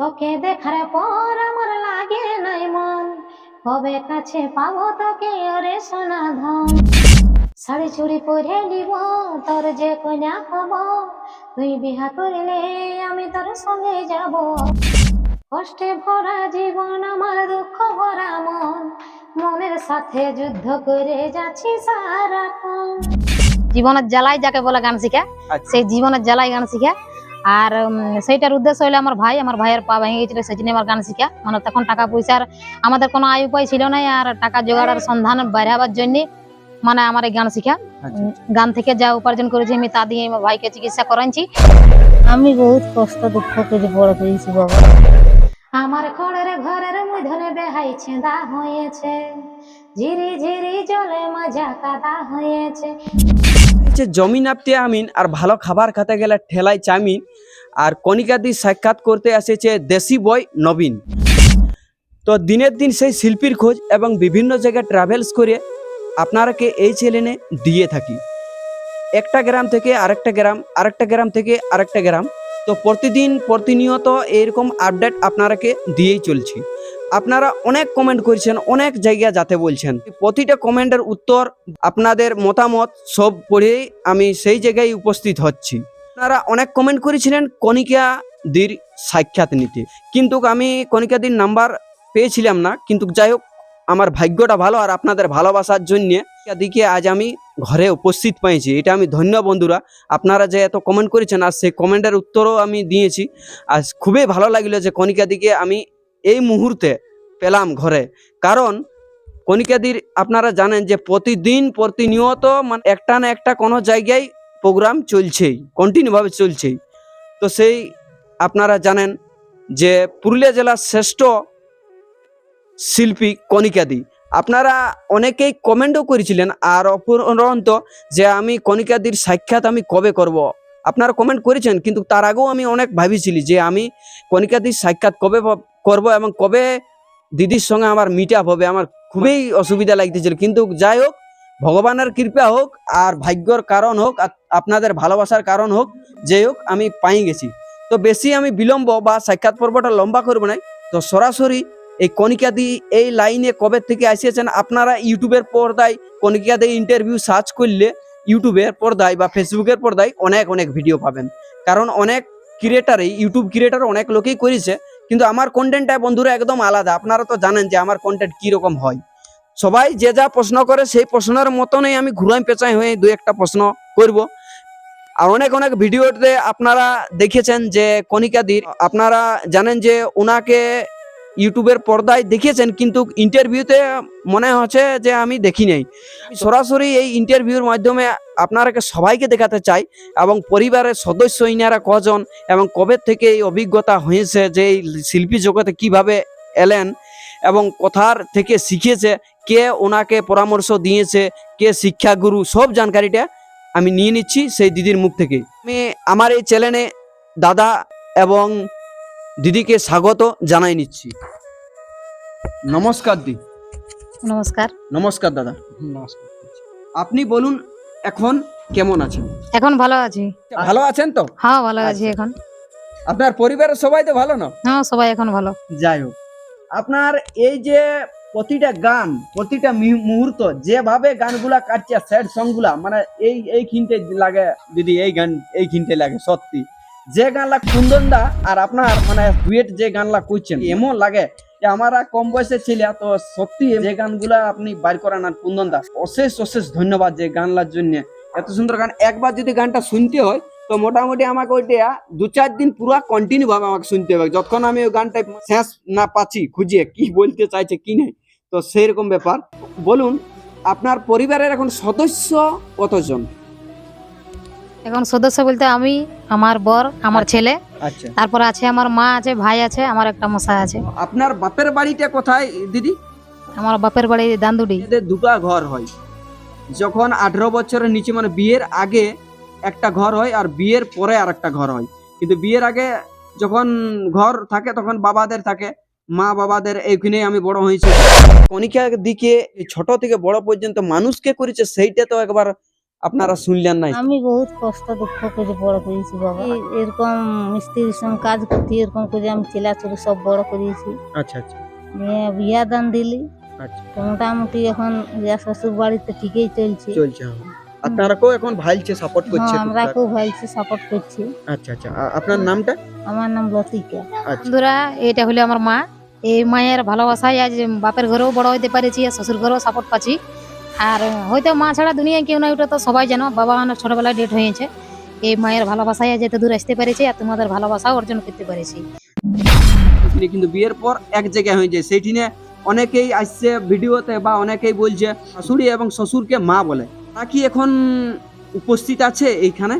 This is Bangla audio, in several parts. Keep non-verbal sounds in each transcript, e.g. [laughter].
তোকে দেখার পর আমার লাগে নাই মন। কবে কাছে পাবো তোকে ওরে সোনা ধন। শাড়ি চুড়ি পরে নিব তোর যে কন্যা হব। তুই বিহা করলে আমি তোর সঙ্গে যাব। কষ্টে ভরা জীবন আমার দুঃখ ভরা মন। মনের সাথে যুদ্ধ করে যাচ্ছি সারাক্ষণ। জীবনের জ্বালাই যাকে বলে গান শিখা আচ্ছা। সেই জীবনের জ্বালাই গান শিখা আর সেইটার উদ্দেশ্য হলো আমার ভাই আমার ভাইয়ের পা ভেঙে গেছিল সেই জন্য আমার গান শিখা মানে তখন টাকা পয়সার আমাদের কোনো আয় উপায় ছিল না আর টাকা জোগাড়ের সন্ধান বাড়াবার জন্য মানে আমার এই গান শিখা আচ্ছা গান থেকে যা উপার্জন করেছি আমি তা দিয়ে আমার ভাইকে চিকিৎসা করাইছি। আমি বহুত কষ্ট দুঃখ করে বড় করেছি বাবা। আমার খড়ের ঘরের মধ্যে বেহাই ছেঁদা হয়েছে। ঝিরি ঝিরি জলে মজা কাদা হয়েছে। হচ্ছে জমি নাপতে আমিন, আর ভালো খাবার খেতে গেলে ঠেলাই চামিন, আর কণিকাদি সাক্ষাৎ করতে এসেছে দেশি বয় নবীন। তো দিনের দিন সেই শিল্পীর খোঁজ এবং বিভিন্ন জায়গায় ট্রাভেলস করে আপনারাকে এই চ্যানেলে দিয়ে থাকি। একটা গ্রাম থেকে আরেকটা গ্রাম আরেকটা গ্রাম থেকে আরেকটা গ্রাম। তো প্রতিদিন প্রতিনিয়ত এরকম আপডেট আপনারাকে দিয়েই চলছি। আপনারা অনেক কমেন্ট করেছেন, অনেক জায়গায় যাতে বলছেন। প্রতিটা কমেন্টের উত্তর আপনাদের মতামত সব পড়েই আমি সেই জায়গায় উপস্থিত হচ্ছি। আপনারা অনেক কমেন্ট করেছিলেন কণিকাদির সাক্ষাৎ নিতে। কিন্তু আমি কণিকাদির নাম্বার পেয়েছিলাম না, কিন্তু যাই হোক, আমার ভাগ্যটা ভালো আর আপনাদের ভালোবাসার জন্যে দিকে আজ আমি ঘরে উপস্থিত পেয়েছি। এটা আমি ধন্য বন্ধুরা, আপনারা যে এত কমেন্ট করেছেন আর সেই কমেন্টের উত্তরও আমি দিয়েছি। আর খুবই ভালো লাগল যে কণিকাদিকে আমি এই মুহূর্তে পেলাম ঘরে। কারণ কণিকাদির আপনারা জানেন যে প্রতিদিন প্রতিনিয়ত মানে একটা না একটা কোনো জায়গায় প্রোগ্রাম চলছেই কন্টিনিউভাবে চলছেই। তো সেই আপনারা জানেন যে পুরুলিয়া জেলার শ্রেষ্ঠ শিল্পী কণিকাদি। আপনারা অনেকেই কমেন্টও করেছিলেন আর অপরন্ত যে আমি কণিকাদির সাক্ষাৎ আমি কবে করব। আপনারা কমেন্ট করেছেন, কিন্তু তার আগেও আমি অনেক ভাবিছিলি যে আমি কণিকাদির সাক্ষাৎ কবে করব এবং কবে দিদির সঙ্গে আমার মিট হবে, আমার খুবই অসুবিধা লাগতেছিল। কিন্তু যাই হোক, ভগবানের কৃপা হোক আর ভাগ্যর কারণ হোক আপনাদের ভালোবাসার কারণ হোক, যাই হোক, আমি পাই গেছি। তো বেশি আমি বিলম্ব বা সাক্ষাৎ পর্বটা লম্বা করব না তো সরাসরি এই কণিকাদি এই লাইনে কবে থেকে আসিয়েছেন, আপনারা ইউটিউবের পর্দায় কণিকাদি ইন্টারভিউ সার্চ করলে ইউটিউবের পর্দায় বা ফেসবুকের পর্দায় অনেক অনেক ভিডিও পাবেন। কারণ অনেক ক্রিয়েটারই ইউটিউব ক্রিয়েটার অনেক লোকেই করেছে। কিন্তু আমার কন্টেন্টটা বন্ধুরা একদম আলাদা। আপনারা তো জানেন যে আমার কন্টেন্ট কি রকম হয়। সবাই যে যা প্রশ্ন করে সেই প্রশ্নের মতনই আমি ঘুরাই পেঁচাই হয়ে দু একটা প্রশ্ন করব। আর অনেক অনেক ভিডিওতে আপনারা দেখেছেন যে কণিকাদির, আপনারা জানেন যে ওনাকে ইউটিউবের পর্দায় দেখিয়েছেন, কিন্তু ইন্টারভিউতে মনে হচ্ছে যে আমি দেখি নাই সরাসরি এই ইন্টারভিউর মাধ্যমে আপনারাকে সবাইকে দেখাতে চাই এবং পরিবারের সদস্য ইনারা কজন এবং কবে থেকে এই অভিজ্ঞতা হয়েছে যে এই শিল্পী জগতে কীভাবে এলেন এবং কোথার থেকে শিখেছে, কে ওনাকে পরামর্শ দিয়েছে, কে শিক্ষাগুরু, সব জানকারিটা আমি নিয়ে নিচ্ছি সেই দিদির মুখ থেকে আমি আমার এই চ্যানেলে দাদা এবং দিদিকে স্বাগত জানাই নিচ্ছি। নমস্কার দি। নমস্কার। নমস্কার দাদা। নমস্কার আপনি বলুন এখন কেমন আছেন? এখন ভালো আছি। ভালো আছেন তো? হ্যাঁ ভালো আছি আচ্ছা। এখন। আপনার পরিবারের সবাই তো ভালো না? হ্যাঁ সবাই এখন ভালো। যাই হোক। আপনার এই যে প্রতিটা গান প্রতিটা মিহু- মুহূর্ত যেভাবে গানগুলা কাটছে স্যাড সংগুলা মানে এই এই খিনতে লাগে দিদি এই গান এই খিনতে লাগে সত্যি। যে গানলা কুন্দনদা আর আপনার মানে ডুয়েট যে গানলা করছেন এমন লাগে। যে আমরা কম বয়সে ছেলে, তো সত্যি যে গানগুলা আপনি বাইর করেন আর কুন্দনদা, অশেষ অশেষ ধন্যবাদ যে গানলার জন্য। এত সুন্দর গান। একবার যদি গানটা শুনতে হয়, তো মোটামুটি আমাকে ওইটা দু চার দিন পুরো কন্টিনিউ ভাবে আমাকে শুনতে হবে। যতক্ষণ আমি ওই গানটা শেষ না পাচ্ছি, খুঁজে কি বলতে চাইছে, কি নেই, তো সেই রকম ব্যাপার। বলুন, আপনার পরিবারের এখন সদস্য কতজন? এখন সদস্য বলতে আমি আমার বর আমার ছেলে। আচ্ছা। তারপর আছে আমার মা আছে ভাই আছে আমার একটা মশাই আছে। আপনার বাপের বাড়িটা কোথায় দিদি? আমার বাপের বাড়ি দান্দুডি। এদের দুটা ঘর হয়। যখন আঠেরো বছরের নিচে মানে বিয়ের আগে একটা ঘর হয় আর বিয়ের পরে আর একটা ঘর হয়। কিন্তু বিয়ের আগে যখন ঘর থাকে তখন বাবাদের থাকে। মা বাবাদের এইখানে আমি বড় হয়েছি। কণিকার দিকে ছোট থেকে বড় পর্যন্ত মানুষকে করেছে সেইটা তো একবার আপনারা শুনলেন নাই। আমি বহুত কষ্ট দুঃখ করে বড় করেছি বাবা। এরকম মিস্ত্রির সঙ্গে কাজ করতে এরকম করে আমি ছেলে ছোট সব বড় করেছি। আচ্ছা আচ্ছা। নিয়ে বিয়া দান দিলি। আচ্ছা। তো মোটামুটি এখন বিয়া শ্বশুর বাড়িতে ঠিকই চলছে। চলছে হ্যাঁ। আপনারাকেও এখন ভাইলছে সাপোর্ট করছে হ্যাঁ আমরা টুকটাক। খুব ভাইছি সাপোর্ট করছি। আচ্ছা আচ্ছা। আপনার নামটা? আমার নাম লতিকা। আচ্ছা। বন্ধুরা এটা হলো আমার মা। এই মায়ের ভালোবাসায় আজ বাপের ঘরেও বড় হইতে পেরেছি আর শ্বশুর ঘরেও সাপোর্ট পাচ্ছি। আর হয়তো মা ছাড়া দুনিয়ায় কেউ নাই ওটা তো সবাই জানো। বাবা অনেক ছোটবেলায় ডেট হয়েছে। এই মায়ের ভালোবাসায় যেতে দূর আসতে পেরেছি আর তোমাদের ভালোবাসাও অর্জন করতে পেরেছি। কিন্তু বিয়ের পর এক জায়গায় হয়ে যায়। সেইখানে অনেকেই আসছে ভিডিওতে বা অনেকেই বলছে শাশুড়ি এবং শ্বশুরকে মা বলে। তা কি এখন উপস্থিত আছে এইখানে?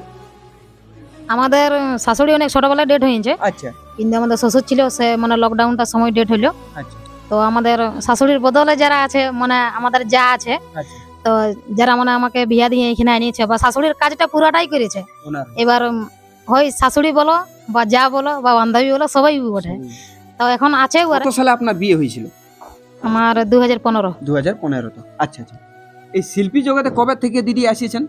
আমাদের শাশুড়ি অনেক ছোটবেলায় ডেট হয়েছে। আচ্ছা। কিন্তু আমাদের শ্বশুর ছিল সে মানে লকডাউনটার সময় ডেট হইল আচ্ছা। তো আমাদের শাশুড়ির বদলে যারা আছে মানে আমাদের যা আছে আচ্ছা। তো যারা মানে আমাকে বিয়া দিয়ে এখানে আনিয়েছে বা শাশুড়ির কাজটা পুরাটাই করেছে। এবার হয় শাশুড়ি বলো বা যা বলো বা বান্ধবী বলো সবাই বটে। তো এখন আছে কত সালে আপনার বিয়ে হয়েছিল? আমার দু হাজার পনেরো। দু হাজার পনেরোতে আচ্ছা আচ্ছা। এই শিল্পী জগতে কবে থেকে দিদি আসিয়েছেন?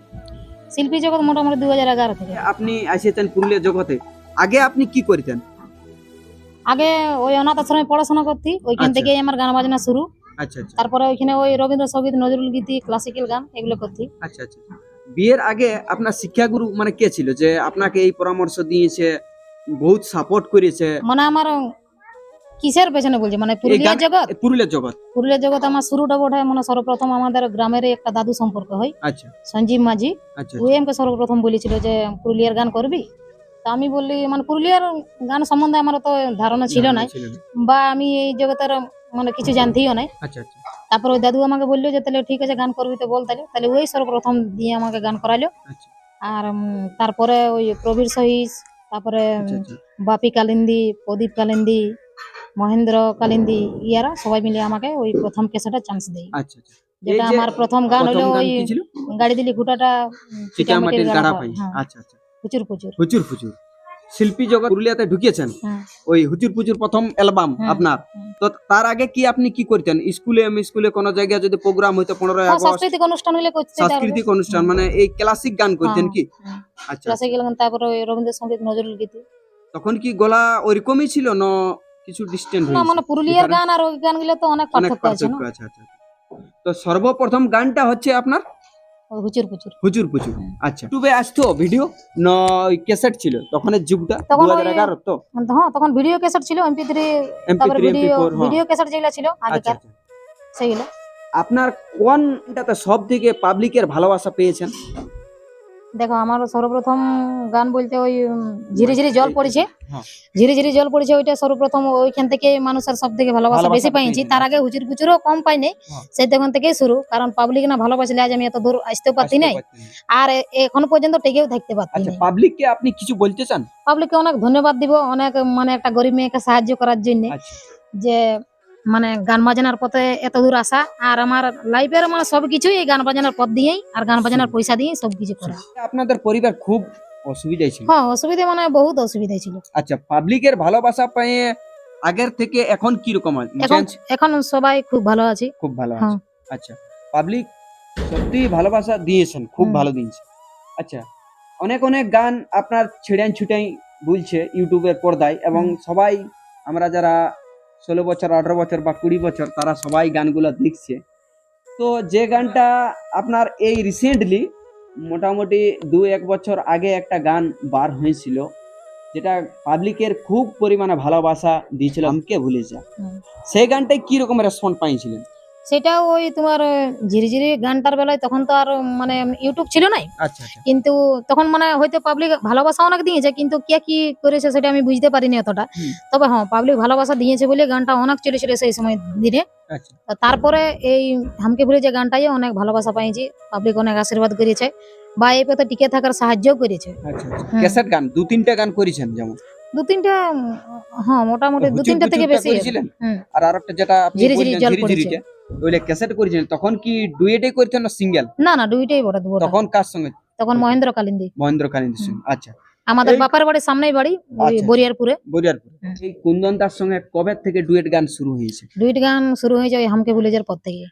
শিল্পী জগৎ মোটামুটি দু হাজার এগারো থেকে। আপনি আসিয়েছেন পুরুলিয়া জগতে। আগে আপনি কি করতেন? আগে ওই অনাথ আশ্রমে পড়াশোনা করতি ওইখান আচ্ছা। থেকেই আমার গান বাজনা শুরু। আচ্ছা আচ্ছা। তারপরে ওইখানে ওই রবীন্দ্রসঙ্গীত নজরুল গীতি ক্লাসিক্যাল গান এগুলো করতি। আচ্ছা আচ্ছা। বিয়ের আগে আপনার শিক্ষাগুরু মানে কে ছিল? যে আপনাকে এই পরামর্শ দিয়েছে বহুত সাপোর্ট করেছে। মানে আমার কিসের পেছনে বলছে? মানে পুরুলিয়া জগৎ? পুরুলিয়া জগৎ। পুরুলিয়া জগৎ আমার শুরুটা বোধ হয় মানে সর্বপ্রথম আমাদের গ্রামের একটা দাদু সম্পর্ক হয়। আচ্ছা। সঞ্জীব মাঝি। আচ্ছা ওই আমাকে সর্বপ্রথম বলেছিল যে পুরুলিয়ার গান করবি? তা আমি বললি মানে পুরুলিয়ার গান সম্বন্ধে আমার তো ধারণা ছিল না। বা আমি এই জগতের মানে কিছু জানতিও নাই। আচ্ছা আচ্ছা। তারপর ওই দাদু আমাকে বলল যে তাহলে ঠিক আছে গান করবি তো বল তাহলে। তাহলে ওই সর্বপ্রথম দিয়ে আমাকে গান করালো। আচ্ছা। আর তারপরে ওই প্রবীর সহিস তারপরে বাপি কালিন্দি প্রদীপ কালিন্দি মহেন্দ্র কালিন্দি ইয়ারা সবাই মিলে আমাকে ওই প্রথম কেসেটা চান্স দেয়। যেটা আমার প্রথম গান হলো ওই গাড়ি দিলি ঘুটাটা চিটামাটির গাড়া গাড়া পাই হ্যাঁ, আচ্ছা আচ্ছা। প্রচুর প্রচুর। হুচুর ফুচুর শিল্পী জগৎ পুরুলিয়াতে ঢুকিয়েছেন। হ্যাঁ। ওই হুচুর প্রথম অ্যালবাম হুম, আপনার। হুম। তো তার আগে কি আপনি কি করতেন? স্কুলে স্কুলে কোন জায়গায় যদি প্রোগ্রাম হইতো পনেরোই হ্যাঁ, আগস্ট। সাংস্কৃতিক অনুষ্ঠান হলে করতে সাংস্কৃতিক অনুষ্ঠান মানে এই ক্লাসিক গান করতেন হ্যাঁ, কি? হ্যাঁ। আচ্ছা। তারপরে ওই রবীন্দ্রসঙ্গীত নজরুল গীতি। তখন কি গলা ওইরকমই ছিল না কিছু ডিস্টেন্ট না মানে পুরুলিয়ার different? গান আর ওই গানগুলো তো অনেক অনেক পার্থক্য আছে না? পার্থক্য আছে আচ্ছা আচ্ছা। তো সর্বপ্রথম গানটা হচ্ছে আপনার? হুচুর পুচুর। হুম। আচ্ছা। ইউটিউবে আসতো ভিডিও? না ক্যাসেট ছিল। তখনের যুগটা তখন তো। হ্যাঁ তখন ভিডিও ক্যাসেট ছিল তারপরে three MP video video cassette যেগুলো ছিল আচ্ছা আগেকার আচ্ছা সেগুলো আপনার কোনটাতে সব থেকে পাবলিকের ভালোবাসা পেয়েছেন? দেখো আমার সর্বপ্রথম গান বলতে ওই ঝিরি ঝিরি জল পড়েছে। হ্যাঁ। ঝিরি ঝিরি জল পড়েছে ওইটা সর্বপ্রথম ওইখান থেকে মানুষের সব থেকে ভালোবাসা বেশি পাইছি তার আগে হুচুর কুচুরও কম পাইনি হ্যাঁ। সেই তখন থেকেই শুরু কারণ পাবলিক না ভালোবাসলে আজ আমি এত দূর আসতেও পারতি নাই। আর এখন পর্যন্ত টেকেও থাকতে পারতি আচ্ছা নাই। পাবলিককে আপনি কিছু বলতে চান? পাবলিককে অনেক ধন্যবাদ দিব অনেক মানে একটা গরিব মেয়েকে সাহায্য করার জন্য। আচ্ছা। যে মানে গান বাজনার পথে এত দূর আসা আর আমার লাইফের মানে সবকিছুই এই গান বাজনার পথ দিয়েই আর গান বাজনার পয়সা দিয়েই সবকিছু করা। আপনাদের পরিবার খুব অসুবিধায় ছিল? হ্যাঁ অসুবিধা মানে বহুত অসুবিধা ছিল। আচ্ছা পাবলিকের ভালোবাসা পেয়ে আগের থেকে এখন কি রকম এখন এখন সবাই খুব ভালো আছি। খুব ভালো আছে। হ্যাঁ। আচ্ছা পাবলিক সত্যি ভালোবাসা দিয়েছেন খুব ভালো দিয়েছে। আচ্ছা অনেক অনেক গান আপনার ছেড়ান ছুটাই বলছে ইউটিউবের পর্দায় এবং সবাই আমরা যারা ষোলো বছর আঠেরো বছর বা কুড়ি বছর তারা সবাই গানগুলো দেখছে। তো যে গানটা আপনার এই রিসেন্টলি মোটামুটি দু এক বছর আগে একটা গান বার হয়েছিল যেটা পাবলিকের খুব পরিমাণে ভালোবাসা দিয়েছিল। আমাকে ভুলে যা। সেই গানটায় কীরকম রেসপন্স পাইছিলেন? সেটা ওই তোমার ঝিরিঝিরি গানটার বেলায় তখন তো আর মানে ইউটিউব ছিল নাই। আচ্ছা আচ্ছা। কিন্তু তখন মানে হয়তো পাবলিক ভালোবাসা অনেক দিয়েছে কিন্তু কে কি করেছে সেটা আমি বুঝতে পারিনি অতটা তবে হ্যাঁ পাবলিক ভালোবাসা দিয়েছে বলে গানটা অনেক চলেছিল সেই সময় দিনে। আচ্ছা। তারপরে এই হামকে ভুলে যে গানটাই অনেক ভালোবাসা পাইছি পাবলিক অনেক আশীর্বাদ করেছে। বা এই পথে টিকে থাকার সাহায্য করেছে। ক্যাসেট গান দু তিনটা গান করেছেন যেমন? দু তিনটা হ্যাঁ মোটামুটি দু তিনটা থেকে বেশি। করেছিলেন? আর আরেকটা যেটা আপনি ঝিরি ঝিরি বললেন জল ঝিরি ঝিরিটা ওইটা ক্যাসেট করেছিলেন তখন কি ডুয়েটে করতেন না সিঙ্গেল? না না দুইটাই বড় দুটো। তখন কার সঙ্গে? তখন মহেন্দ্র কালিন্দি। মহেন্দ্র কালিন্দির সঙ্গে আচ্ছা। আমাদের বাপার বাড়ির সামনেই বাড়ি ওই আচ্ছা। বরিয়ারপুরে বরিয়ারপুর এই কুন্দন দার সঙ্গে কবে থেকে ডুয়েট গান শুরু হয়েছে? ডুয়েট গান শুরু হয়ে যায় হামকে ভুলে যাওয়ার পর থেকে।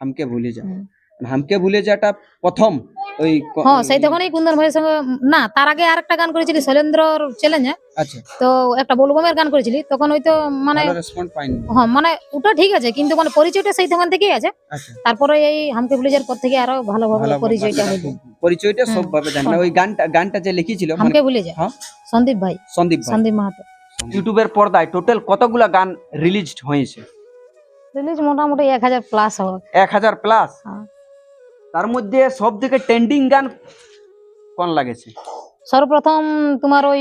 হামকে ভুলে যা হুম। হামকে ভুলে যাটা প্রথম ওই হ্যাঁ সেই তখনই কুন্দন ভাইয়ের সঙ্গে না তার আগে আরেকটা গান করেছিলি শৈলেন্দ্রর চ্যালেঞ্জে আচ্ছা। তো একটা বলবমের গান করেছিলি তখন ওই তো মানে ভালো রেসপন্স পাইনি। হ্যাঁ মানে ওটা ঠিক আছে কিন্তু মানে পরিচয়টা সেই তখন থেকেই আছে। আচ্ছা। তারপরে এই হামকে ব্লিজের পর থেকে আরও ভালোভাবে ভালো পরিচয়টা ভালো- হইল পরিচয়টা হুম, সব ভাবে জানি ওই গানটা গানটা যে লিখেছিল মানে হামকে ভুলে যায়। হ্যাঁ? সন্দীপ ভাই। সন্দীপ ভাই। সন্দীপ মাহাতো। ইউটিউবের পর্দায় টোটাল কতগুলা গান রিলিজ হয়েছে? রিলিজ মোটামুটি এক হাজার প্লাস হবে। এক হাজার প্লাস হ্যাঁ। তার মধ্যে সব থেকে ট্রেন্ডিং গান কোন লাগেছে? সর্বপ্রথম তোমার ওই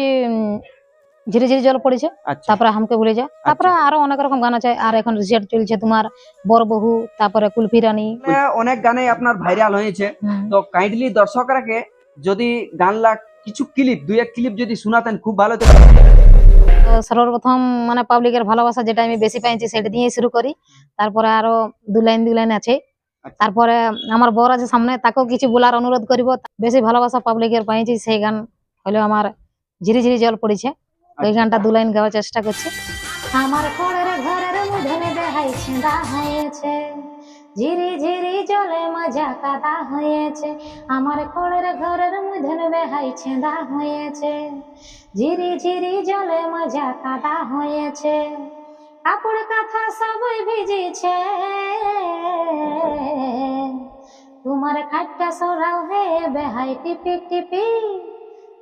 ঝিরি ঝিরি জল পড়েছে আচ্ছা। তারপরে হামকে ভুলে যা তারপরে আরও অনেক রকম গান আছে আর এখন রিসেন্ট চলছে তোমার বড় বহু তারপরে কুলফি রানী। অনেক গানে আপনার ভাইরাল হয়েছে। তো কাইন্ডলি দর্শকরাকে যদি গান লাগ কিছু ক্লিপ দুই এক ক্লিপ যদি শোনাতেন খুব ভালো হতো। সর্বপ্রথম মানে পাবলিকের ভালোবাসা যেটা আমি বেশি পাইছি সেটা দিয়ে শুরু করি। তারপরে আরও দু লাইন দু লাইন আছে। আচ্ছা। তারপরে আমার বর আছে সামনে তাকেও কিছু বলার অনুরোধ করিব। বেশি ভালোবাসা পাবলিকের পাইছি সেই গান হলো আমার ঝিরি ঝিরি জল পড়েছে। ওই আচ্ছা। গানটা দু লাইন গাওয়ার চেষ্টা করছি। আমার ঘরের ঘরের মুধনে দেহাই ছেঁদা হয়েছে। ঝিরি ঝিরি জলে মজা কাদা হয়েছে। আমার ঘরের ঘরের মুধনে বেহাই ছেঁদা হয়েছে। ঝিরি ঝিরি জলে মজা কাদা হয়েছে। কাপড় কাঁথা সবই ভিজেছে। তোমার খাটটা সরাও হে বেহাই টিপি টিপি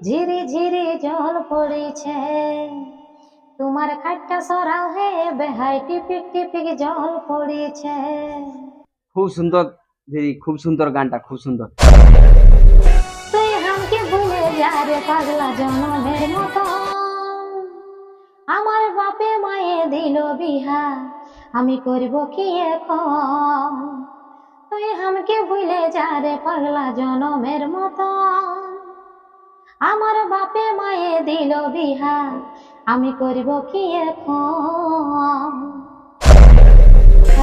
ঝিরি ঝিরি জল পড়েছে। তোমার খাটটা সরাও হে বেহাই টিপিক টিপিক জল পড়েছে। খুব সুন্দর দিদি খুব সুন্দর গানটা খুব সুন্দর। তুই হামকে ভুলে যা রে পাগলা জনমের মতো। আমার বাপে মায়ে দিল বিহা আমি করব কি এখন? তুই হামকে ভুলে যা রে পাগলা জনমের মতো আমার বাপে মায়ে দিল বিহা আমি করব কি এখন?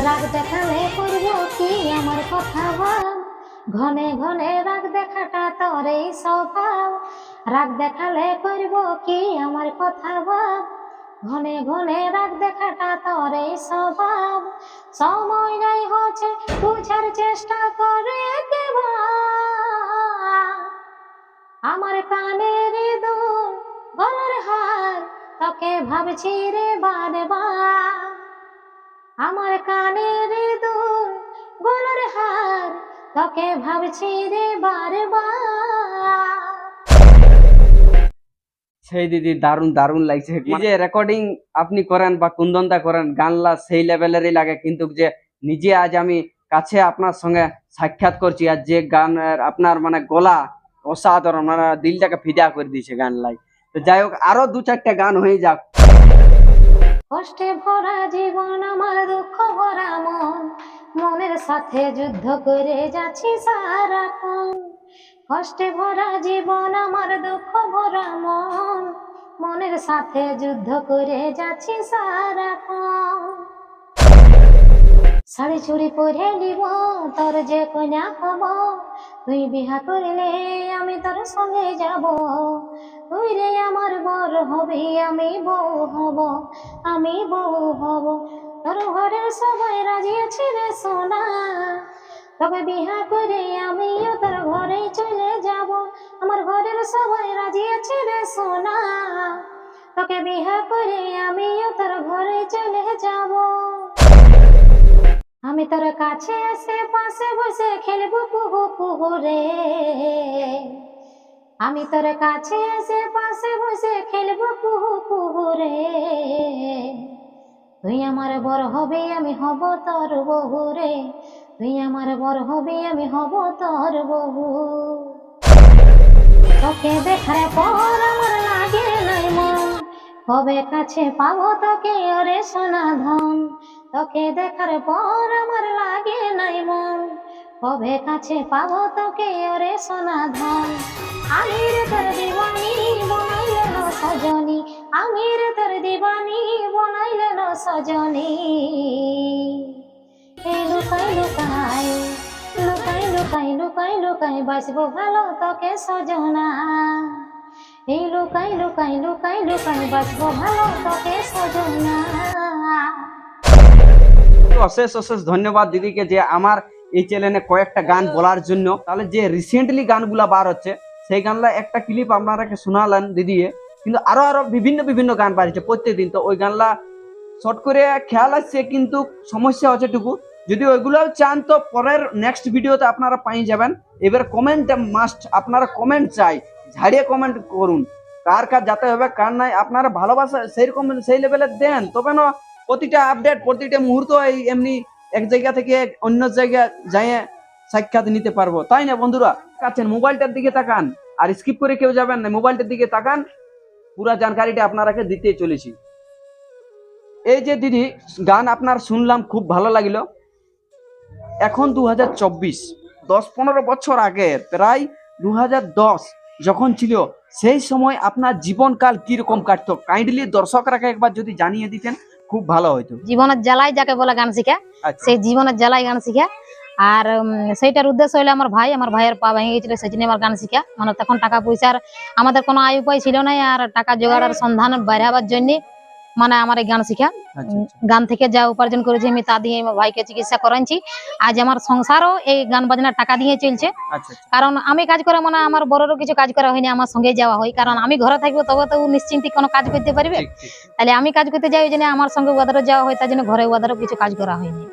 রাগ দেখালে করব কি আমার কথা ভাব? ঘনে ঘনে রাগ দেখাটা তোর এই স্বভাব। রাগ দেখালে করব কি আমার কথা ভাব? ঘনে ঘনে রাগ দেখাটা তোর এই স্বভাব। সময় নাই হচ্ছে, বুঝার চেষ্টা করে কেবা আমার কানের দুল, গলার হার, তোকে ভাবছি রে বারবার। আমার কানের দুল, গলার হার, তোকে ভাবছি রে বারবার। সেই দিদি দারুণ দারুণ লাগছে। এই যে রেকর্ডিং আপনি করেন বা কুন্দনদা করেন গানলা সেই লেভেলেরই লাগে। কিন্তু যে নিজে আজ আমি কাছে আপনার সঙ্গে সাক্ষাৎ করছি আর যে গান আপনার মানে গলা অসাধারণ মানে দিলটাকে ফিদা করে দিয়েছে গান লাই। তো যাই হোক আরও দু চারটা গান হয়ে যাক। কষ্টে ভরা জীবন আমার দুঃখ ভরা মন। মনের সাথে যুদ্ধ করে যাচ্ছি সারাক্ষণ। কষ্টে ভরা জীবন, আমার দুঃখ ভরা মন। মনের সাথে যুদ্ধ করে যাচ্ছি সারাক্ষণ। শাড়ি চুড়ি পরে নিব, তোর যে কন্যা হব। তুই বিহা করলে আমি তোর সঙ্গে যাব। তুই রে আমার বর হবি, আমি বউ হব, আমি বউ হব। তোর ঘরের সবাই রাজি আছে রে সোনা। তবে বিহা করে আমিও তোর ঘরে চলে যাব। আমার ঘরের সবাই রাজি আছে রে সোনা। তোকে বিহা করে আমিও তোর ঘরে চলে যাব। আমি তোর কাছে এসে পাশে বসে খেলব কুহু কুহু রে। আমি তোর কাছে এসে পাশে বসে খেলব কুহু কুহু রে। তুই আমার বড় হবে, আমি হব তোর বহু রে। তুই আমার বর হবে, আমি হব তোর বহু তোকে দেখার পর আমার লাগে নাই মন। কবে কাছে পাবো তোকে ওরে সোনা ধন। তোকে দেখার পর আমার লাগে নাই মন। কবে কাছে পাবো তোকে ওরে সোনা ধন। আমি রে তোর দিবানি বনাইলেন সজনী। আমি রে তোর দিবানি বনাইলেন সজনী। এই লুকাই লুকাই লুকাই লুকাই লুকাই লুকাই বাঁচবো ভালো তোকে সজনা। এই লুকাই লুকাই লুকাই লুকাই বাঁচবো ভালো তোকে সজনা। অশেষ অশেষ ধন্যবাদ দিদিকে যে আমার এই চ্যানেলে কয়েকটা গান বলার জন্য। তাহলে যে রিসেন্টলি গানগুলা বার হচ্ছে, সেই গানলা একটা ক্লিপ আপনারাকে শোনালেন দিদিয়ে কিন্তু আরও আরও বিভিন্ন বিভিন্ন গান বাড়ছে প্রত্যেকদিন। তো ওই গানলা শর্ট করে খেয়াল আসছে কিন্তু সমস্যা হচ্ছে টুকু। যদি ওইগুলো চান তো পরের নেক্সট ভিডিওতে আপনারা পাই যাবেন। এবার কমেন্ট মাস্ট আপনারা কমেন্ট চাই, ঝাড়িয়ে কমেন্ট করুন। কার কার যাতে হবে, কার নাই, আপনারা ভালোবাসা সেই রকম সেই লেভেলে দেন। তবে না, প্রতিটা আপডেট প্রতিটা মুহূর্ত এই এমনি এক জায়গা থেকে অন্য জায়গা যাই সাক্ষাৎ নিতে পারব। তাই না বন্ধুরা? আছেন মোবাইলটার দিকে তাকান। আর স্কিপ করে কেউ যাবেন না, মোবাইলটার দিকে তাকান। পুরা জানকারিটা আপনারাকে দিতে চলেছি। এই যে দিদি, গান আপনার শুনলাম, খুব ভালো লাগল। এখন দু হাজার চব্বিশ দশ পনেরো বছর আগে প্রায় দু হাজার দশ যখন ছিল সেই সময় আপনার জীবনকাল কীরকম কাটতো? কাইন্ডলি দর্শকরাকে একবার যদি জানিয়ে দিতেন খুব ভালো হইতো। জীবনের জ্বালাই যাকে বলে গান শিখা আচ্ছা। সেই জীবনের জ্বালাই গান শিখা। আর উম, সেইটার উদ্দেশ্য হলো আমার ভাই আমার ভাইয়ের পা ভেঙে গেছিল সেই জন্য আমার গান শিখা। মানে তখন টাকা পয়সার আমাদের কোনো আয় উপায় ছিল না আর টাকা জোগাড়ের সন্ধান বাড়াবার জন্য মানে আমার এই গান শিখা। আচ্ছা আচ্ছা। গান থেকে যা উপার্জন করেছি আমি তা দিয়ে আমার ভাইকে চিকিৎসা করাইছি। আজ আমার সংসারও এই গান বাজনার টাকা দিয়ে চলছে। আচ্ছা কারণ আমি কাজ করে মানে আমার বড়রও কিছু কাজ করা হয়নি আমার সঙ্গে যাওয়া হয়। কারণ আমি ঘরে থাকব তবে তো নিশ্চিন্তে কোনো কাজ করতে পারবে। তাহলে আমি কাজ করতে যাই ওই জন্য আমার সঙ্গে ওদেরও যাওয়া হয় তার জন্য ঘরে ওদেরও কিছু কাজ করা হয়নি।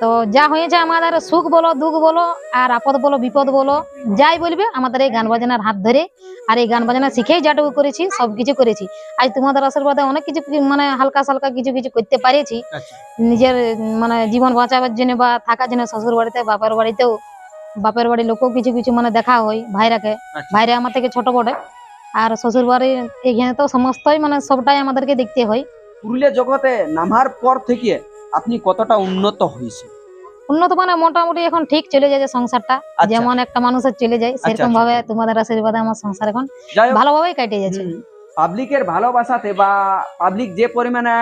তো যা হয়েছে আমাদের সুখ বলো দুঃখ বলো আর আপদ বলো বিপদ বলো যাই বলবে আমাদের এই গান বাজনার হাত ধরে আর এই গান বাজনা শিখেই যাটুকু করেছি সবকিছু করেছি। আজ তোমাদের আশীর্বাদে অনেক কিছু মানে হালকা সালকা কিছু কিছু করতে পারেছি। আচ্ছা। নিজের মানে জীবন বাঁচাবার জন্য বা থাকার জন্য শ্বশুর বাড়িতে বাপের বাড়িতেও বাপের বাড়ির লোকও কিছু কিছু মানে দেখা হয় ভাইরাকে। আচ্ছা। ভাইরা আমার থেকে ছোট বটে আর শ্বশুর বাড়ির এখানে তো সমস্তই মানে সবটাই আমাদেরকে দেখতে হয়। পুরুলিয়া জগতে নামার পর থেকে আপনি কতটা উন্নত হয়েছে উন্নত মানে মোটামুটি এখন ঠিক চলে যায় যে সংসারটা। আচ্ছা। যেমন একটা মানুষের চলে যায় সেরকম আচ্ছা, ভাবে আচ্ছা। তোমাদের আশীর্বাদে আমার সংসার এখন ভালোভাবেই কাটে যাচ্ছে। পাবলিকের ভালোবাসাতে বা পাবলিক যে পরিমাণে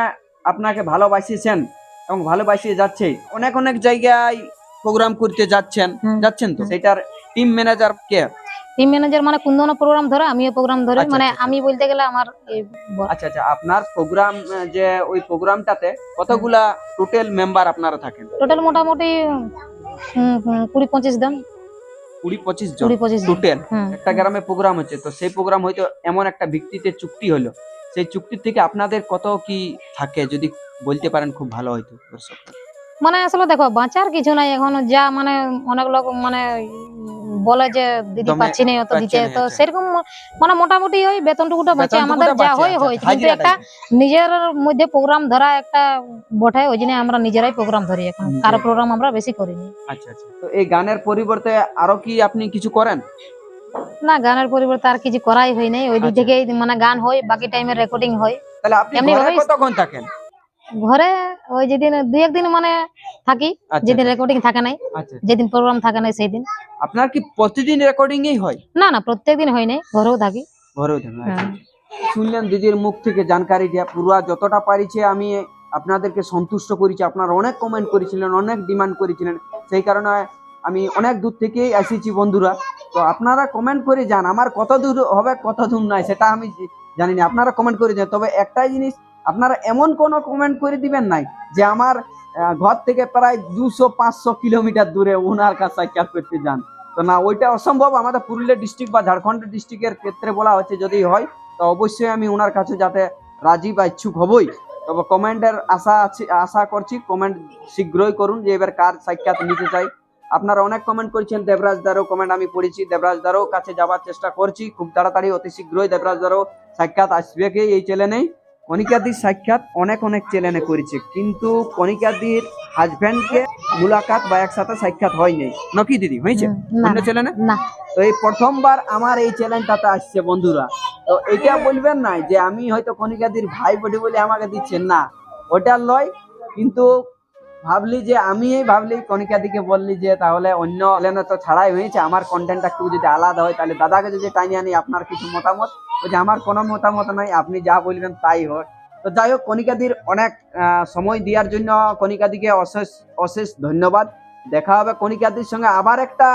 আপনাকে ভালোবাসিয়েছেন এবং ভালোবাসিয়ে যাচ্ছে অনেক অনেক জায়গায় প্রোগ্রাম করতে যাচ্ছেন। যাচ্ছেন তো। সেটার টিম ম্যানেজার কে? টিম ম্যানেজার মানে কুন্দন প্রোগ্রাম ধরে আমিও প্রোগ্রাম ধরি আচ্ছা, মানে আচ্ছা, আচ্ছা। আমি বলতে গেলে আমার আচ্ছা আচ্ছা আপনার প্রোগ্রাম যে ওই প্রোগ্রামটাতে কতগুলা টোটাল মেম্বার আপনারা থাকেন? টোটাল মোটামুটি কুড়ি পঁচিশ জন। কুড়ি পঁচিশ জন টোটাল একটা গ্রামে প্রোগ্রাম হচ্ছে তো সেই প্রোগ্রাম হয়তো এমন একটা ভিত্তিতে চুক্তি হলো। সেই চুক্তির থেকে আপনাদের কত কি থাকে যদি বলতে পারেন খুব ভালো হয়তো। দর্শক মানে আসলে দেখো বাঁচার কিছু নাই এখন যা মানে অনেক লোক মানে বলে যে দিদি পাচ্ছি না অত দিতে। তো আচ্ছা। সেরকম মানে মোটামুটি ওই বেতনটুকুটা বাঁচে আমাদের যা হয় আচ্ছা, হয় কিন্তু একটা নিজের মধ্যে প্রোগ্রাম ধরা একটা বটে ওই জন্য আমরা নিজেরাই প্রোগ্রাম ধরি এখন। কারও প্রোগ্রাম আমরা বেশি করিনি। আচ্ছা আচ্ছা। তো এই গানের পরিবর্তে আরও কি আপনি কিছু করেন? না গানের পরিবর্তে আর কিছু করাই হয় নাই। ওই দিক আচ্ছা। থেকেই মানে গান হয় বাকি টাইমে রেকর্ডিং হয়। তাহলে আপনি কতক্ষণ থাকেন? ঘরে ওই যেদিন দুই একদিন মানে থাকি আচ্ছা যেদিন রেকর্ডিং থাকে নাই আচ্ছা যেদিন প্রোগ্রাম থাকে নাই সেই দিন আপনার কি প্রতিদিন রেকর্ডিং এই হয়? না না প্রত্যেক দিন হয় নাই ঘরেও থাকি। ঘরেও আচ্ছা, হ্যাঁ। আচ্ছা। শুনলেন দিদির মুখ থেকে জানকারি দেওয়া পুরা যতটা পারিছে আমি আপনাদেরকে সন্তুষ্ট করেছি আপনারা অনেক কমেন্ট করেছিলেন অনেক ডিমান্ড করেছিলেন। সেই কারণে আমি অনেক দূর থেকেই এসেছি বন্ধুরা। তো আপনারা কমেন্ট করে যান আমার কত দূর হবে কত দূর নাই সেটা আমি জানি না আপনারা কমেন্ট করে যান। তবে একটাই জিনিস আপনারা এমন কোনো কমেন্ট করে দিবেন নাই যে আমার ঘর থেকে প্রায় দুশো, পাঁচশো কিলোমিটার দূরে ওনার কাছে সাক্ষাৎ করতে যান। তো না, ওইটা অসম্ভব। আমাদের পুরুলিয়া ডিস্ট্রিক্ট বা ঝাড়খণ্ড ডিস্ট্রিক্টের ক্ষেত্রে বলা হচ্ছে যদি হয়, তো অবশ্যই আমি ওনার কাছে যাতে রাজি বা ইচ্ছুক হবই। তবে কমেন্টের আশা আছে, আশা করছি কমেন্ট শীঘ্রই করুন যে এবার কার সাক্ষাৎ নিতে চাই। আপনারা অনেক কমেন্ট করেছেন, দেবরাজ দারও কমেন্ট আমি পড়েছি। দেবরাজ দারও কাছে যাওয়ার চেষ্টা করছি। খুব তাড়াতাড়ি অতি শীঘ্রই দেবরাজ দারও সাক্ষাৎ আসবে কি এই চ্যানেলেই কণিকাদির সাক্ষাৎ অনেক অনেক চ্যানেলে করেছে কিন্তু কণিকাদির হাজব্যান্ডকে মুলাকাত বা একসাথে সাক্ষাৎ হয়নি নাকি দিদি হয়েছে? অন্য চ্যানেলে? না। তো এই প্রথমবার আমার এই চ্যানেলটাতে আসছে বন্ধুরা। তো এটা বলবেন না যে আমি হয়তো কণিকাদির ভাই বটে বলে আমাকে দিচ্ছেন না। ওটা লয় কিন্তু ভাবলি যে, আমি এই ভাবলি, কণিকাদিকে বললি যে, তাহলে অন্য লেনে তো ছাড়াই হয়েছে, আমার কন্টেন্টটা একটু যদি আলাদা হয়, তাহলে দাদাকে যদি টাইনি আনি, আপনার কিছু মতামত? ওই যে, আমার কোনো মতামত নাই, আপনি যা বলবেন তাই হয়। তো যাই হোক, কণিকাদির অনেক সময় দেওয়ার জন্য কণিকাদিকে অশেষ অশেষ ধন্যবাদ। দেখা হবে কণিকাদির সঙ্গে আবার একটা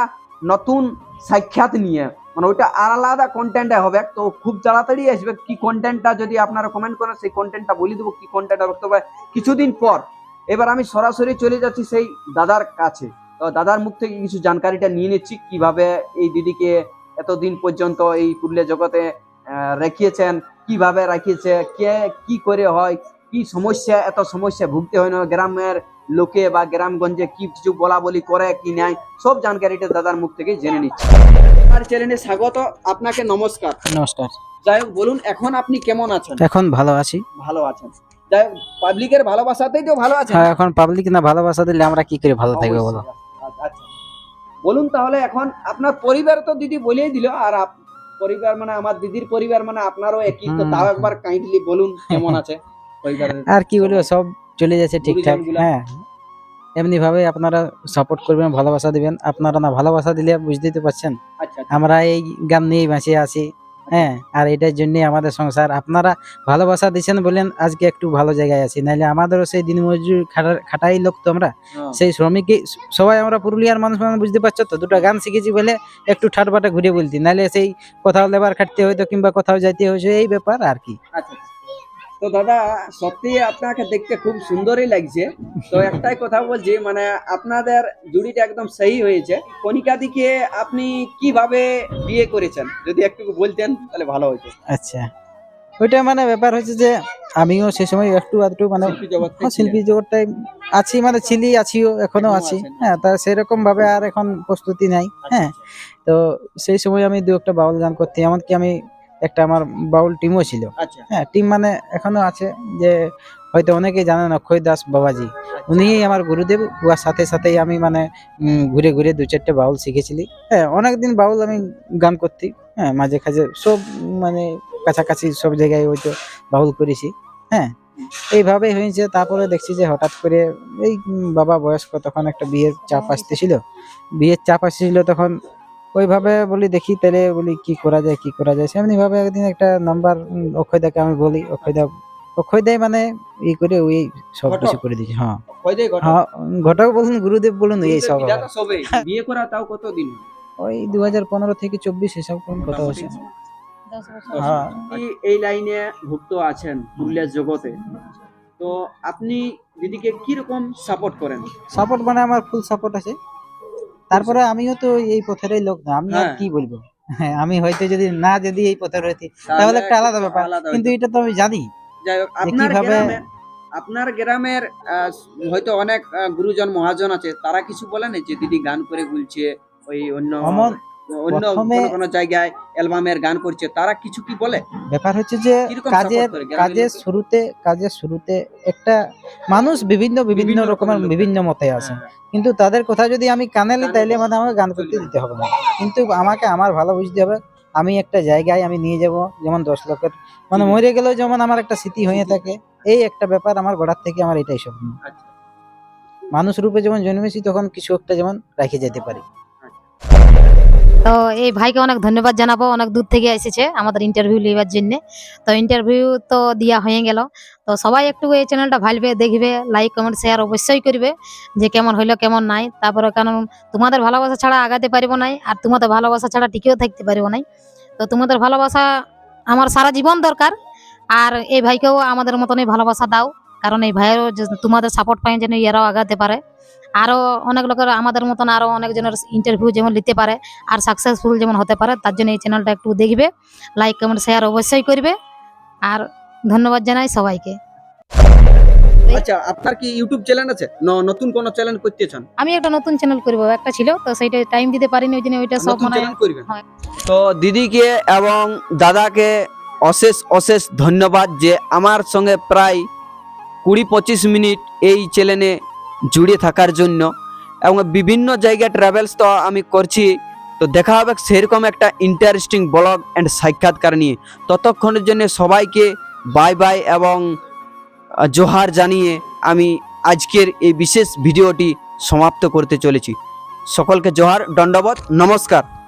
নতুন সাক্ষাৎ নিয়ে। মানে ওইটা আলাদা কন্টেন্টে হবে। তো খুব তাড়াতাড়ি আসবে, কি কন্টেন্টটা যদি আপনারা কমেন্ট করেন, সেই কন্টেন্টটা বলে দেবো, কি কন্টেন্ট হবে। তবে কিছুদিন পর এবার আমি সরাসরি চলে যাচ্ছি সেই দাদার কাছে। তো দাদার মুখ থেকে কিছু জানকারিটা নিয়ে নিচ্ছি কীভাবে এই দিদিকে এতদিন পর্যন্ত এই পুরুলিয়া জগতে রেখিয়েছেন কীভাবে রাখিয়েছে কে কি করে হয় কি সমস্যা এত সমস্যা ভুগতে হয় না গ্রামের লোকে বা গ্রামগঞ্জে কি কিছু বলা বলি করে কি নাই সব জানকারিটা দাদার মুখ থেকে জেনে নিচ্ছি। আর চ্যানেলে স্বাগত আপনাকে নমস্কার। নমস্কার। যাই হোক বলুন এখন আপনি কেমন আছেন? এখন ভালো আছি। ভালো আছেন। যাই পাবলিকের ভালোবাসাতেই তো ভালো আছেন। হ্যাঁ এখন পাবলিক না ভালোবাসা দিলে আমরা কি করে ভালো থাকব বলো? আচ্ছা, আচ্ছা। বলুন তাহলে এখন আপনার পরিবার তো দিদি বলেই দিল আর পরিবার মানে আমার দিদির পরিবার মানে আপনারও একই তো তাও একবার কাইন্ডলি বলুন কেমন আছে [laughs] আর কি বলব সব চলে যাচ্ছে ঠিকঠাক হ্যাঁ। এমনি ভাবে আপনারা সাপোর্ট করবেন ভালোবাসা দিবেন। আপনারা না ভালোবাসা দিলে বুঝতেই তো পারছেন। আচ্ছা। আমরা এই গান নিয়েই বাঁচিয়ে আছি। হ্যাঁ আর এটার জন্য আমাদের সংসার। আপনারা ভালোবাসা দিচ্ছেন বলেন আজকে একটু ভালো জায়গায় আছি। নাহলে আমাদেরও সেই দিনমজুর খাটা- খাটাই লোক তো আমরা। সেই শ্রমিকই সবাই আমরা পুরুলিয়ার মানুষ মানে বুঝতে পারছ তো? দুটো গান শিখেছি বলে একটু ঠাটবাটা ঘুরে বলতি নাহলে সেই কোথাও লেবার খাটতে হয়তো কিংবা কোথাও যাইতে হয়েছে এই ব্যাপার আর কি। আচ্ছা আচ্ছা। তো দাদা সত্যি আপনাকে দেখতে খুব সুন্দরই লাগছে। তো একটাই কথা বলছি মানে আপনাদের জুড়িটা একদম সেই হয়েছে। কণিকাদিকে আপনি কীভাবে বিয়ে করেছেন? যদি একটু বলতেন তাহলে ভালো হতো। আচ্ছা। ওইটা মানে ব্যাপার হচ্ছে যে আমিও সে সময় একটু আধটু মানে শিল্পী হ্যাঁ, জগৎটাই আছি মানে ছিলি আছিও এখনও এখনও আছি হ্যাঁ তা সেরকম ভাবে আর এখন প্রস্তুতি নাই। হ্যাঁ তো সেই সময় আমি দু একটা বাউল গান করতে এমনকি আমি একটা আমার বাউল টিমও ছিল। আচ্ছা। হ্যাঁ টিম মানে এখনও আছে যে হয়তো অনেকেই জানেন অক্ষয় দাস বাবাজি। উনিই আমার গুরুদেব উহার সাথে সাথেই আমি মানে ঘুরে ঘুরে দু চারটে বাউল শিখেছিলি। হ্যাঁ অনেকদিন বাউল আমি গান করতি। হ্যাঁ মাঝে খাঝে সব মানে কাছাকাছি সব জায়গায় হয়তো বাউল করেছি। হ্যাঁ এইভাবেই হয়েছে। তারপরে দেখছি যে হঠাৎ করে এই বাবা বয়স্ক তখন একটা বিয়ের চাপ আসতেছিল। বিয়ের চাপ আসতেছিল তখন ওইভাবে বলি দেখি তাহলে বলি কি করা যায় কি করা যায়। সেমনি ভাবে একদিন একটা নাম্বার অক্ষয় অক্ষয়দাকে আমি বলি অক্ষয়দা অক্ষয়দাই মানে ই করে ওই সব কিছু করে দিয়েছে হ্যাঁ। হয়? হ্যাঁ ঘটক বলুন গুরুদেব বলুন এই সব বিয়ে করা তাও কতদিন হলো? ওই দু হাজার পনেরো থেকে চব্বিশ হিসাব করুন কত হচ্ছে। হ্যাঁ এই লাইনে ভুক্ত আছেন পুরুলিয়ার জগতে। তো আপনি দিদিকে কি রকম সাপোর্ট করেন? সাপোর্ট মানে আমার ফুল সাপোর্ট আছে। তারপরে আমিও তো এই পথেরই লোক না আমি আর হ্যাঁ। কি বলব? হ্যাঁ আমি হয়তো যদি না যদি এই পথে রয়েছি তাহলে একটা আলাদা ব্যাপার। কিন্তু এটা তো আমি জানি। যাই হোক আপনার কিভাবে- আপনার গ্রামের হয়তো অনেক গুরুজন মহাজন আছে তারা কিছু বলে না যে দিদি গান করে বলছে ওই অন্য অন্য কোনো জায়গায় অ্যালবামের গান করছে। তারা কিছু কি বলে? ব্যাপার হচ্ছে যে কাজের কাজের শুরুতে কাজের শুরুতে একটা মানুষ বিভিন্ন বিভিন্ন রকমের বিভিন্ন মতে আছে। হ্যাঁ, কিন্তু তাদের কথা যদি আমি কানে নিই তাইলে মানে আমাকে গান করতে দিতে হবে না। কিন্তু আমাকে আমার ভালো বুঝতে হবে আমি একটা জায়গায় আমি নিয়ে যাব যেমন দশ লোকের মানে মরে গেলেও যেমন আমার একটা স্মৃতি হয়ে থাকে এই একটা ব্যাপার আমার গোড়ার থেকে আমার এটাই স্বপ্ন। আচ্ছা। মানুষ রূপে যেমন জন্মেছি তখন কিছু একটা যেমন রেখে যেতে পারি। তো এই ভাইকে অনেক ধন্যবাদ জানাব অনেক দূর থেকে এসেছে আমাদের ইন্টারভিউ নেওয়ার জন্য। তো ইন্টারভিউ তো দেওয়া হয়ে গেল। তো সবাই একটু এই চ্যানেলটা ভালবে, দেখবে লাইক কমেন্ট শেয়ার অবশ্যই করবে যে কেমন হইল, কেমন নাই। তারপরে কারণ তোমাদের ভালোবাসা ছাড়া আগাতে পারব নাই আর তোমাদের ভালোবাসা ছাড়া টিকেও থাকতে পারব নাই। তো তোমাদের ভালোবাসা আমার সারা জীবন দরকার আর এই ভাইকেও আমাদের মতনই ভালোবাসা দাও। কারণ এই ভাইয়েরও তোমাদের সাপোর্ট পাই যেন এরাও আগাতে পারে। আরও অনেক লোকের আমাদের মতন আরও অনেকজনের ইন্টারভিউ যেমন নিতে পারে আর সাকসেসফুল যেমন হতে পারে, তার জন্য এই চ্যানেলটা একটু দেখবে লাইক কমেন্ট শেয়ার অবশ্যই করবে। আর ধন্যবাদ জানাই সবাইকে। আচ্ছা আপনার কি ইউটিউব চ্যানেল আছে? ন- নতুন কোন চ্যানেল করতে চান? আমি একটা নতুন চ্যানেল করব একটা ছিল তো সেইটা টাইম দিতে পারিনি ওই জন্য ওইটা সব মানে হয়। তো দিদিকে এবং দাদাকে অশেষ অশেষ ধন্যবাদ যে আমার সঙ্গে প্রায় কুড়ি পঁচিশ মিনিট এই চ্যানেলে জুড়ে থাকার জন্য। এবং বিভিন্ন জায়গায় ট্রাভেলস তো আমি করছি। তো দেখা হবে সেরকম একটা ইন্টারেস্টিং ব্লগ অ্যান্ড সাক্ষাৎকার নিয়ে। ততক্ষণের জন্য সবাইকে বাই বাই এবং জোহার জানিয়ে আমি আজকের এই বিশেষ ভিডিওটি সমাপ্ত করতে চলেছি। সকলকে জোহার দণ্ডবত নমস্কার।